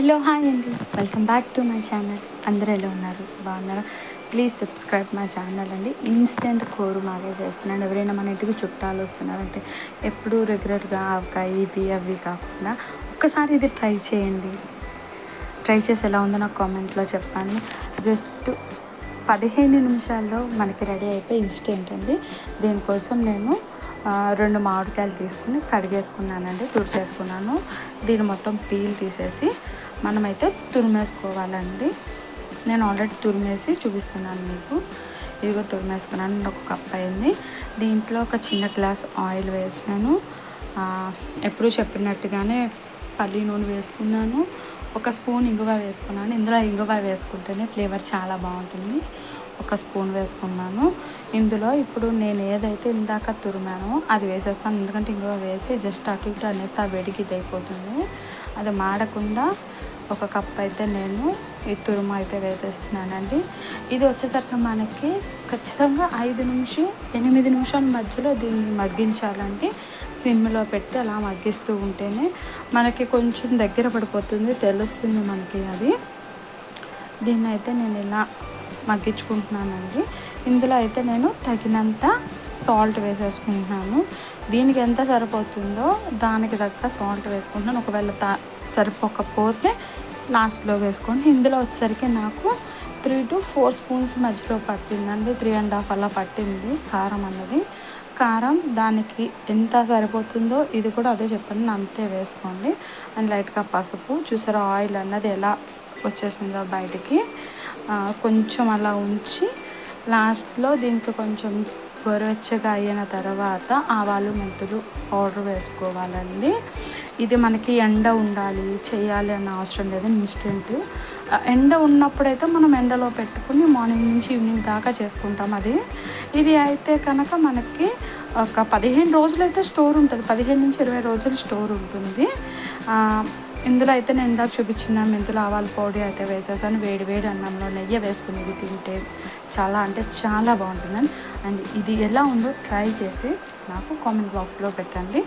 Hello hi అండి. Welcome back to my channel. అందరూ ఎలా ఉన్నారు? బాగున్నారా? ప్లీజ్ సబ్స్క్రైబ్ మై ఛానల్ అండి. ఇన్స్టెంట్ కోరు మాగే చేస్తున్నాను. ఎవరైనా మన ఇంటికి చుట్టాలు వస్తున్నారంటే ఎప్పుడు రెగ్యులర్గా ఆవకాయ ఇవి అవి కాకుండా ఒక్కసారి ఇది ట్రై చేయండి. ట్రై చేసి ఎలా ఉందో నాకు కామెంట్లో చెప్పండి. జస్ట్ పదిహేను నిమిషాల్లో మనకి రెడీ అయిపోయి ఇన్స్టెంట్ అండి. దీనికోసం నేను రెండు మామిడికాయలు తీసుకుని కడిగేసుకున్నానండి చేసుకున్నాను దీన్ని మొత్తం పీల్ తీసేసి మనమైతే తురిమేసుకోవాలండి. నేను ఆల్రెడీ తురిమేసి చూపిస్తున్నాను మీకు. ఇదిగో తురిమేసుకున్నాను ఒక కప్ అయింది. దీంట్లో ఒక చిన్న గ్లాస్ ఆయిల్ వేసాను. ఎప్పుడు చెప్పినట్టుగానే పల్లి నూనె వేసుకున్నాను. ఒక స్పూన్ ఇంగువ వేసుకున్నాను. ఇందులో ఇంగువ వేసుకుంటేనే ఫ్లేవర్ చాలా బాగుంటుంది. ఒక స్పూన్ వేసుకున్నాను. ఇందులో ఇప్పుడు నేను ఏదైతే ఇందాక తురిమానో అది వేసేస్తాను. ఎందుకంటే ఇంకో వేసి జస్ట్ అటు ఇటు అనేస్తే ఆ వేడికి ఇది అయిపోతుంది. అది మాడకుండా ఒక కప్ అయితే నేను ఈ తురుము అయితే వేసేస్తున్నానండి. ఇది వచ్చేసరికి మనకి ఖచ్చితంగా ఐదు నిమిషం ఎనిమిది నిమిషాల మధ్యలో దీన్ని మగ్గించాలండి. సిమ్లో పెట్టి అలా మగ్గిస్తూ ఉంటేనే మనకి కొంచెం దగ్గర పడిపోతుంది తెలుస్తుంది మనకి అది. దీన్ని అయితే నేను ఇలా మగ్గించుకుంటున్నానండి. ఇందులో అయితే నేను తగినంత సాల్ట్ వేసేసుకుంటున్నాను. దీనికి ఎంత సరిపోతుందో దానికి తగ్గ సాల్ట్ వేసుకుంటున్నాను. ఒకవేళ తా సరిపోకపోతే లాస్ట్లో వేసుకోండి. ఇందులో వచ్చేసరికి నాకు త్రీ టు ఫోర్ స్పూన్స్ మధ్యలో పట్టిందండి. త్రీ అండ్ హాఫ్ అలా పట్టింది కారం అన్నది. కారం దానికి ఎంత సరిపోతుందో ఇది కూడా అదే చెప్తాను. అంతే వేసుకోండి. అండ్ లైట్గా పసుపు చూసారా ఆయిల్ అన్నది ఎలా వచ్చేసిందో బయటికి. కొంచెం అలా ఉంచి లాస్ట్లో దీనికి కొంచెం గొరవెచ్చగా అయిన తర్వాత ఆవాలు మెంతులు పౌడర్ వేసుకోవాలండి. ఇది మనకి ఎండ ఉండాలి చేయాలి అన్న అవసరం లేదు ఇన్స్టెంట్ ఎండ ఉన్నప్పుడైతే మనం ఎండలో పెట్టుకుని మార్నింగ్ నుంచి ఈవినింగ్ దాకా చేసుకుంటాం అది. ఇది అయితే కనుక మనకి ఒక పదిహేను రోజులైతే స్టోర్ ఉంటుంది. పదిహేను నుంచి ఇరవై రోజులు స్టోర్ ఉంటుంది. ఇందులో అయితే నేను ఇందాక చూపించిన మెంతులు ఆవాల పొడి అయితే వేసేసాను. వేడి వేడి అన్నంలో నెయ్యి వేసుకునేది తింటే చాలా అంటే చాలా బాగుంటుందండి అండ్ ఇది ఎలా ఉందో ట్రై చేసి నాకు కామెంట్ బాక్స్లో పెట్టండి.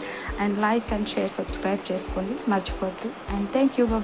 And like and share subscribe చేసుకోండి. మర్చిపోద్దు అండ్ థ్యాంక్ యూ. బాబా